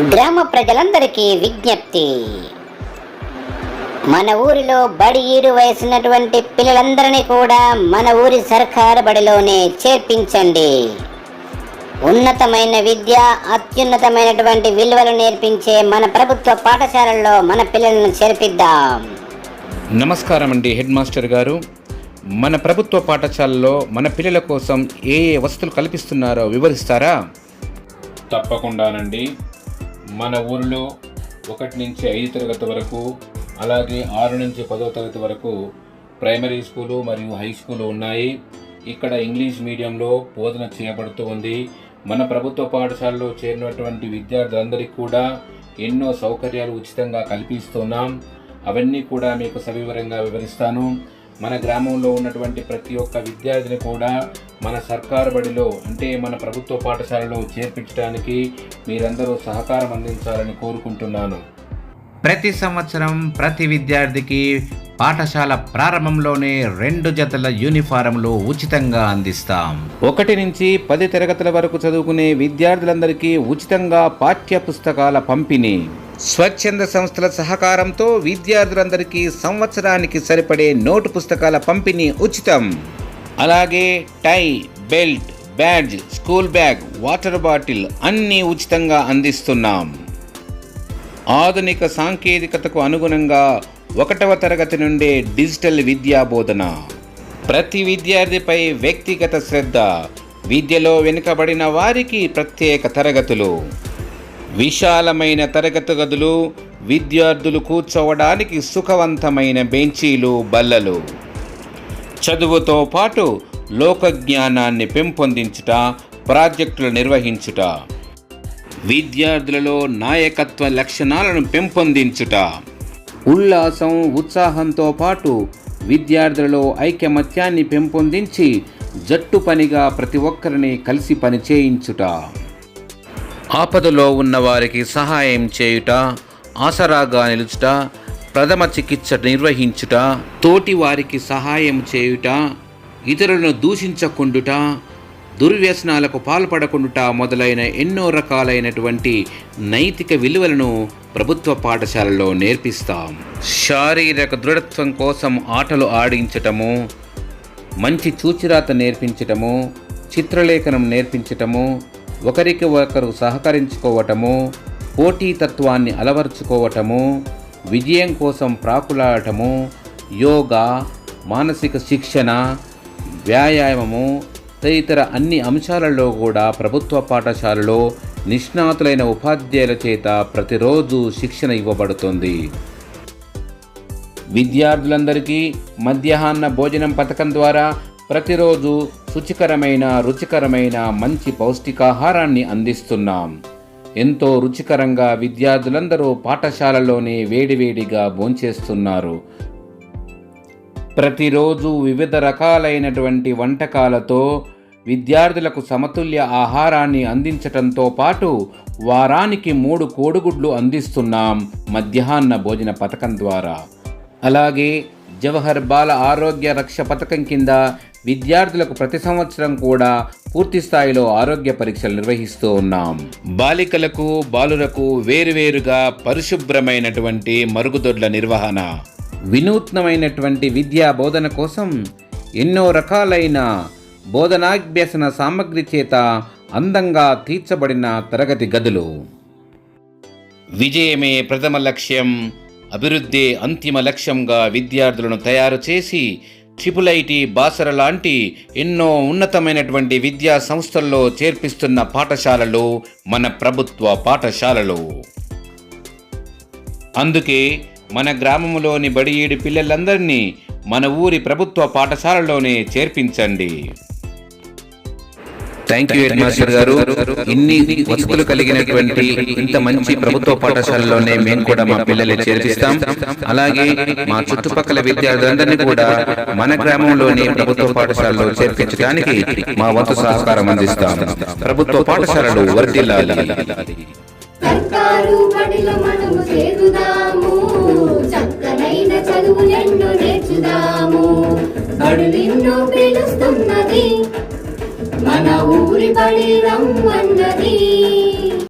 గ్రామ ప్రజలందరికీ విజ్ఞప్తి. మన ఊరిలో బడి ఈడు వయసున్నటువంటి పిల్లలందరినీ కూడా మన ఊరి సర్కారు బడిలోనే చేర్పించండి. ఉన్నతమైన విద్య అత్యున్నతమైనటువంటి విలువలు నేర్పించే మన ప్రభుత్వ పాఠశాలల్లో మన పిల్లలను చేర్పిద్దాం. నమస్కారం అండి హెడ్ మాస్టర్ గారు. మన ప్రభుత్వ పాఠశాలలో మన పిల్లల కోసం ఏ ఏ వసతులు కల్పిస్తున్నారో వివరిస్తారా? తప్పకుండానండి. మన ఊరిలో ఒకటి నుంచి ఐదు తరగతి వరకు అలాగే ఆరు నుంచి పదో తరగతి వరకు ప్రైమరీ స్కూలు మరియు హై స్కూలు ఉన్నాయి. ఇక్కడ ఇంగ్లీష్ మీడియంలో బోధన చేయబడుతూ ఉంది. మన ప్రభుత్వ పాఠశాలలో చేరినటువంటి విద్యార్థులందరికీ కూడా ఎన్నో సౌకర్యాలు ఉచితంగా కల్పిస్తున్నాం. అవన్నీ కూడా మీకు సవివరంగా వివరిస్తాను. మన గ్రామంలో ఉన్నటువంటి ప్రతి ఒక్క విద్యార్థిని కూడా మన సర్కారు బడిలో అంటే మన ప్రభుత్వ పాఠశాలలో చేర్పించడానికి మీరందరూ సహకారం అందించాలని కోరుకుంటున్నాను. ప్రతి సంవత్సరం ప్రతి విద్యార్థికి పాఠశాల ప్రారంభంలోనే రెండు జతల యూనిఫారంలు ఉచితంగా అందిస్తాం. ఒకటి నుంచి పది తరగతుల వరకు చదువుకునే విద్యార్థులందరికీ ఉచితంగా పాఠ్య పుస్తకాల పంపిణీ. స్వచ్ఛంద సంస్థల సహకారంతో విద్యార్థులందరికీ సంవత్సరానికి సరిపడే నోటు పుస్తకాల పంపిణీ ఉచితం. అలాగే tie belt badge school bag water bottle అన్నీ ఉచితంగా అందిస్తున్నాం. ఆధునిక సాంకేతికతకు అనుగుణంగా ఒకటవ తరగతి నుండే డిజిటల్ విద్యా బోధన ప్రతి విద్యార్థిపై వ్యక్తిగత శ్రద్ధ విద్యలో వెనుకబడిన వారికి ప్రత్యేక తరగతులు. విశాలమైన తరగతి గదులు విద్యార్థులు కూర్చోవడానికి సుఖవంతమైన బెంచీలు బల్లలు. చదువుతో పాటు లోకజ్ఞానాన్ని పెంపొందించుట ప్రాజెక్టులు నిర్వహించుట. విద్యార్థులలో నాయకత్వ లక్షణాలను పెంపొందించుట. ఉల్లాసం ఉత్సాహంతో పాటు విద్యార్థులలో ఐకమత్యాన్ని పెంపొందించి జట్టు పనిగా ప్రతి ఒక్కరిని కలిసి పని చేయించుట ఆపదలో ఉన్న వారికి సహాయం చేయుట ఆసరాగా నిలుచుట ప్రథమ చికిత్స నిర్వహించుట తోటి వారికి సహాయం చేయుట ఇతరులను దూషించకుండుట దుర్వ్యసనాలకు పాల్పడకుండుట మొదలైన ఎన్నో రకాలైనటువంటి నైతిక విలువలను ప్రభుత్వ పాఠశాలలో నేర్పిస్తాం. శారీరక దృఢత్వం కోసం ఆటలు ఆడించటము మంచి చూచిరాత నేర్పించటము చిత్రలేఖనం నేర్పించటము ఒకరికి ఒకరు సహకరించుకోవటము పోటీతత్వాన్ని అలవర్చుకోవటము విజయం కోసం ప్రాకులాడటము యోగా మానసిక శిక్షణ వ్యాయామము తదితర అన్ని అంశాలలో కూడా ప్రభుత్వ పాఠశాలలో నిష్ణాతులైన ఉపాధ్యాయుల చేత ప్రతిరోజు శిక్షణ ఇవ్వబడుతుంది. విద్యార్థులందరికీ మధ్యాహ్న భోజనం పథకం ద్వారా ప్రతిరోజు శుచికరమైన రుచికరమైన మంచి పౌష్టికాహారాన్ని అందిస్తున్నాం. ఎంతో రుచికరంగా విద్యార్థులందరూ పాఠశాలలోనే వేడివేడిగా భోంచేస్తున్నారు. ప్రతిరోజు వివిధ రకాలైనటువంటి వంటకాలతో విద్యార్థులకు సమతుల్య ఆహారాన్ని అందించటంతో పాటు వారానికి మూడు కోడిగుడ్లు అందిస్తున్నాం మధ్యాహ్న భోజన పథకం ద్వారా. అలాగే జవహర్ బాల ఆరోగ్య రక్ష పథకం కింద విద్యార్థులకు ప్రతి సంవత్సరం కూడా పూర్తి స్థాయిలో ఆరోగ్య పరీక్షలు నిర్వహిస్తూ ఉన్నాం. బాలికలకు బాలురకు వేరువేరుగా పరిశుభ్రమైనటువంటి మరుగుదొడ్ల నిర్వహణ. వినూత్నమైనటువంటి విద్యా బోధన కోసం ఎన్నో రకాలైన బోధనాభ్యసన సామగ్రి చేత అందంగా తీర్చబడిన తరగతి గదులు. విజయమే ప్రథమ లక్ష్యం. అభివృద్ధి అంతిమ లక్ష్యంగా విద్యార్థులను తయారు చేసి ట్రిపుల్ ఐటి బాసర లాంటి ఎన్నో ఉన్నతమైనటువంటి విద్యా సంస్థల్లో చేర్పిస్తున్న పాఠశాలలు మన ప్రభుత్వ పాఠశాలలు. అందుకే మన గ్రామంలోని బడియేడు పిల్లలందరినీ మన ఊరి ప్రభుత్వ పాఠశాలలోనే చేర్పించండి. థ్యాంక్ యూ హెడ్ మాస్టర్ గారు. ఇన్ని వసతులు కలిగినటువంటి ఇంత మంచి ప్రభుత్వ పాఠశాలలోనే మేము కూడా మా పిల్లల్ని చేర్పిస్తాం. అలాగే మా చుట్టుపక్కల విద్యార్థులందరినీ కూడా మన గ్రామంలోని ప్రభుత్వ పాఠశాలలో చేర్పించడానికి మా వంతు సహకారం అందిస్తాం. ప్రభుత్వ పాఠశాలలు వర్ధిల్లాలి. సర్కారు బడిలో మనము చేరుదాము. చక్కనైన చదువులెన్నో నేర్చుదాము. బడులెన్నో పిలుస్తున్నది. మన ఊరి బడి రమ్మన్నది